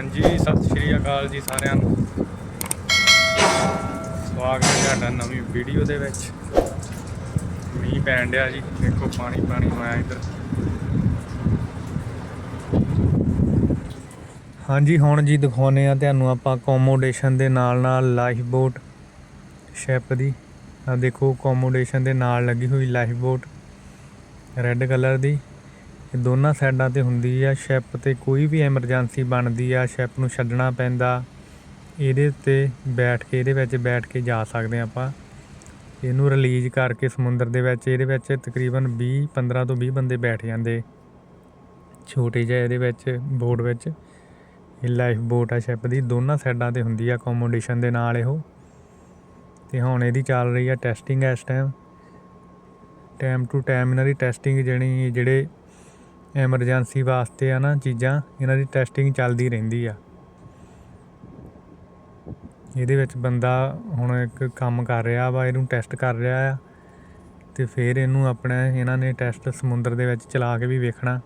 ਹਾਂਜੀ, ਸਤਿ ਸ਼੍ਰੀ ਅਕਾਲ ਜੀ ਸਾਰਿਆਂ ਨੂੰ। ਸਵਾਗਤ ਹੈ ਤੁਹਾਡਾ ਨਵੀਂ ਵੀਡੀਓ ਦੇ ਵਿੱਚ। ਮੀਂਹ ਪੈਣ ਡਿਆ ਜੀ, ਦੇਖੋ ਪਾਣੀ ਪਾਣੀ ਹੋਇਆ ਇੱਧਰ। ਹਾਂਜੀ, ਹੁਣ ਜੀ ਦਿਖਾਉਨੇ ਆ ਤੁਹਾਨੂੰ ਆਪਾਂ ਅਕੋਮੋਡੇਸ਼ਨ ਦੇ ਨਾਲ ਨਾਲ ਲਾਈਫ ਬੋਟ ਸ਼ੈਪ ਦੀ। ਆ ਦੇਖੋ ਅਕੋਮੋਡੇਸ਼ਨ ਦੇ ਨਾਲ ਲੱਗੀ ਹੋਈ ਲਾਈਫ ਬੋਟ ਰੈੱਡ ਕਲਰ ਦੀ। ਇਹ ਦੋਨਾਂ ਸਾਈਡਾਂ ਤੇ ਹੁੰਦੀ ਆ, ਸ਼ਿਪ ਤੇ ਕੋਈ ਵੀ ਐਮਰਜੈਂਸੀ ਬਣਦੀ ਆ, ਸ਼ਿਪ ਨੂੰ ਛੱਡਣਾ ਪੈਂਦਾ। ਇਹਦੇ ਉੱਤੇ ਬੈਠ ਕੇ, ਇਹਦੇ ਵਿੱਚ ਬੈਠ ਕੇ ਜਾ ਸਕਦੇ ਆ ਆਪਾਂ। ਇਹਨੂੰ ਰਿਲੀਜ਼ ਕਰਕੇ ਸਮੁੰਦਰ ਦੇ ਵਿੱਚ, ਇਹਦੇ ਵਿੱਚ ਤਕਰੀਬਨ 20 15 ਤੋਂ 20 ਬੰਦੇ ਬੈਠ ਜਾਂਦੇ। ਛੋਟੇ ਜਿਹੇ ਇਹਦੇ ਵਿੱਚ, ਬੋਟ ਵਿੱਚ। ਇਹ ਲਾਈਫ ਬੋਟ ਆ, ਸ਼ਿਪ ਦੀ। ਦੋਨਾਂ ਸਾਈਡਾਂ ਤੇ ਹੁੰਦੀ ਆ ਅਕੋਮੋਡੇਸ਼ਨ ਦੇ ਨਾਲ ਇਹੋ। ਤੇ ਹੁਣ ਇਹਦੀ ਚੱਲ ਰਹੀ ਆ ਟੈਸਟਿੰਗ ਇਸ ਟਾਈਮ ਟਾਈਮ ਟੂ ਟਾਈਮ ਇਹਨਾਂ ਦੀ ਟੈਸਟਿੰਗ ਜਿਹੜੀ, ਜਿਹੜੇ ਐਮਰਜੈਂਸੀ ਵਾਸਤੇ ਆ ਨਾ ਚੀਜ਼ਾਂ, ਇਹਨਾਂ ਦੀ ਟੈਸਟਿੰਗ ਚੱਲਦੀ ਰਹਿੰਦੀ ਆ। ਇਹਦੇ ਵਿੱਚ ਬੰਦਾ ਹੁਣ ਇੱਕ ਕੰਮ ਕਰ ਰਿਹਾ ਵਾ, ਇਹਨੂੰ ਟੈਸਟ ਕਰ ਰਿਹਾ ਆ, ਤੇ ਫਿਰ ਇਹਨੂੰ ਆਪਣਾ, ਇਹਨਾਂ ਨੇ ਟੈਸਟ ਸਮੁੰਦਰ ਦੇ ਵਿੱਚ ਚਲਾ ਕੇ ਵੀ ਵੇਖਣਾ,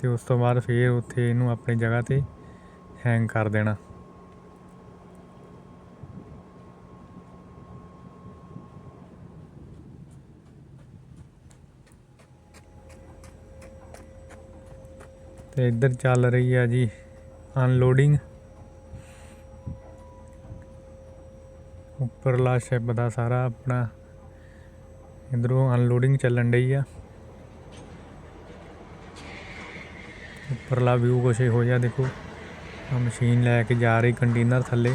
ਤੇ ਉਸ ਤੋਂ ਬਾਅਦ ਫਿਰ ਉੱਥੇ ਇਹਨੂੰ ਆਪਣੀ ਜਗ੍ਹਾ ਤੇ ਹੈਂਗ ਕਰ ਦੇਣਾ। ਤੇ ਇੱਧਰ ਚੱਲ ਰਹੀ ਆ ਜੀ ਅਨਲੋਡਿੰਗ ਉੱਪਰਲਾ ਸ਼ਿਪ ਦਾ ਸਾਰਾ ਆਪਣਾ ਇਧਰੋਂ ਅਨਲੋਡਿੰਗ ਚੱਲਣ ਡਈ ਆ। ਉੱਪਰਲਾ ਵਿਊ ਕੁਛ ਇਹੋ ਜਿਹਾ ਦੇਖੋ। ਆ ਮਸ਼ੀਨ ਲੈ ਕੇ ਜਾ ਰਹੀ ਕੰਟੇਨਰ ਥੱਲੇ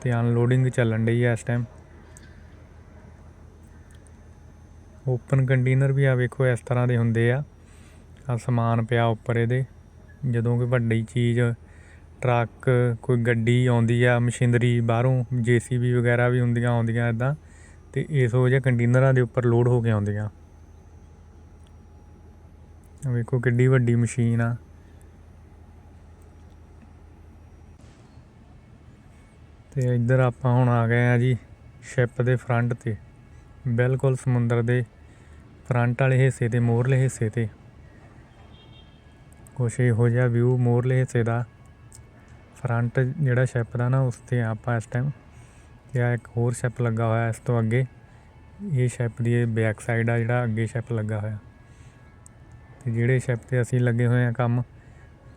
ਤੇ ਅਨਲੋਡਿੰਗ ਚੱਲਣ ਡਈ ਆ ਇਸ ਟਾਈਮ ਓਪਨ ਕੰਟੇਨਰ ਵੀ ਆ ਵੇਖੋ ਇਸ ਤਰ੍ਹਾਂ ਦੇ ਹੁੰਦੇ ਆ। ਆ ਸਮਾਨ ਪਿਆ ਉੱਪਰ ਇਹਦੇ। ਜਦੋਂ ਕੋਈ ਵੱਡੀ ਚੀਜ਼, ਟਰੱਕ, ਕੋਈ ਗੱਡੀ ਆਉਂਦੀ ਆ, ਮਸ਼ੀਨਰੀ ਬਾਹਰੋਂ, ਜੀਸੀਬੀ ਵਗੈਰਾ ਵੀ ਹੁੰਦੀਆਂ, ਆਉਂਦੀਆਂ ਇਦਾਂ, ਤੇ ਇਸ ਹੋ ਜਿਹੇ ਕੰਟੇਨਰਾਂ ਦੇ ਉੱਪਰ ਲੋਡ ਹੋ ਕੇ ਆਉਂਦੀਆਂ। ਵੇਖੋ ਕਿੱਡੀ ਵੱਡੀ ਮਸ਼ੀਨ ਆ। ਤੇ ਇੱਧਰ ਆਪਾਂ ਹੁਣ ਆ ਗਏ ਆ ਜੀ, ਸ਼ਿਪ ਦੇ ਫਰੰਟ ਤੇ। ਬਿਲਕੁਲ ਸਮੁੰਦਰ ਦੇ ਫਰੰਟ ਵਾਲੇ ਹਿੱਸੇ ਤੇ ਮੋਹਰਲੇ ਹਿੱਸੇ ਤੇ। ਕੁਛ ਇਹੋ ਜਿਹਾ ਵਿਊ ਮੋਰਲੇ ਹਿੱਸੇ ਦਾ ਫਰੰਟ ਜਿਹੜਾ ਸ਼ੈਪ ਦਾ ਨਾ, ਉਸ ਤੇ ਆਪਾਂ ਇਸ ਟਾਈਮ ਤੇ ਆ ਇੱਕ ਹੋਰ ਸ਼ਿਪ ਲੱਗਾ ਹੋਇਆ ਇਸ ਤੋਂ ਅੱਗੇ। ਇਹ ਸ਼ਿਪ ਦੀ ਇਹ ਬੈਕ ਸਾਈਡ ਆ ਜਿਹੜਾ ਅੱਗੇ ਸ਼ਿਪ ਲੱਗਾ ਹੋਇਆ। ਤੇ ਜਿਹੜੇ ਸ਼ਿਪ ਤੇ ਅਸੀਂ ਲੱਗੇ ਹੋਏ ਆ ਕੰਮ,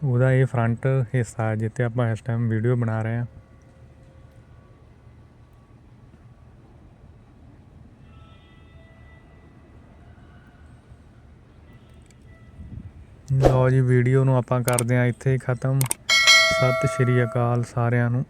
ਉਹਦਾ ਇਹ ਫਰੰਟ ਹਿੱਸਾ ਜਿੱਥੇ ਆਪਾਂ ਇਸ ਟਾਈਮ ਵੀਡੀਓ ਬਣਾ ਰਹੇ ਆ। ਲਓ ਜੀ ਵੀਡੀਓ ਨੂੰ ਆਪਾਂ ਕਰਦੇ ਹਾਂ ਇੱਥੇ ਹੀ ਖਤਮ। ਸਤਿ ਸ਼੍ਰੀ ਅਕਾਲ ਸਾਰਿਆਂ ਨੂੰ।